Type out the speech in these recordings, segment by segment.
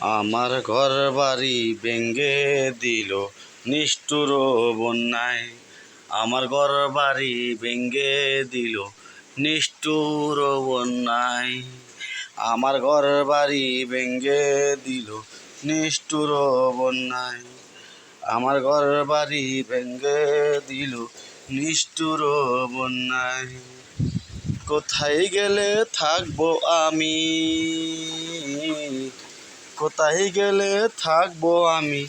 আমার ঘর বাড়ি ভেঙ্গে দিল নিষ্ঠুর বন্যায়। আমার ঘর বাড়ি ভেঙ্গে দিল নিষ্ঠুর বন্যায়। আমার ঘর বাড়ি ভেঙ্গে দিল নিষ্ঠুর বন্যায়। আমার ঘর বাড়ি ভেঙ্গে দিল নিষ্ঠুর বন্যায়। কোথায় গেলে থাকব আমি? কোথায় গেলে থাকব আমি?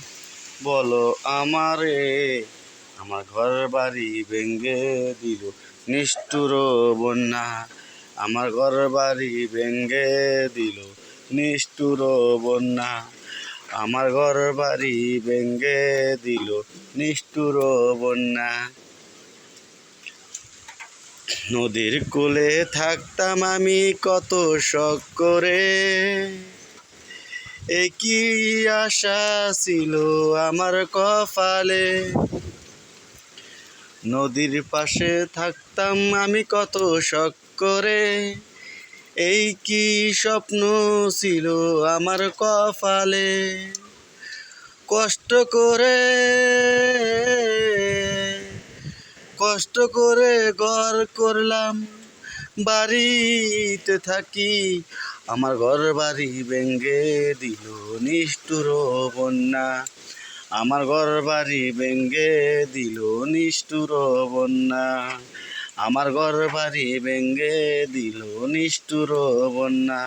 বলো আমারে। আমার ঘর বাড়ি ভেঙ্গে দিল, নিষ্ঠুর বন্যা। আমার ঘর বাড়ি ভেঙ্গে দিল, নিষ্ঠুর বন্যা। আমার ঘর বাড়ি ভেঙ্গে দিল, নিষ্ঠুর বন্যা। নদীর কূলে থাকতাম আমি কত শখ করে। এ কি আশা ছিল আমার কপালে। নদীর পাশে থাকতাম আমি কত শখ করে। এই কি স্বপ্ন ছিল আমার কপালে। কষ্ট করে কষ্ট করে ঘর করলাম। বাড়িতে থাকি আমার ঘর বাড়ি ভেঙ্গে দিল নিষ্ঠুর বন্যা। আমার ঘর বাড়ি ভেঙ্গে দিল নিষ্ঠুর বন্যা। আমার ঘর বাড়ি ভেঙ্গে দিল নিষ্ঠুর বন্যা।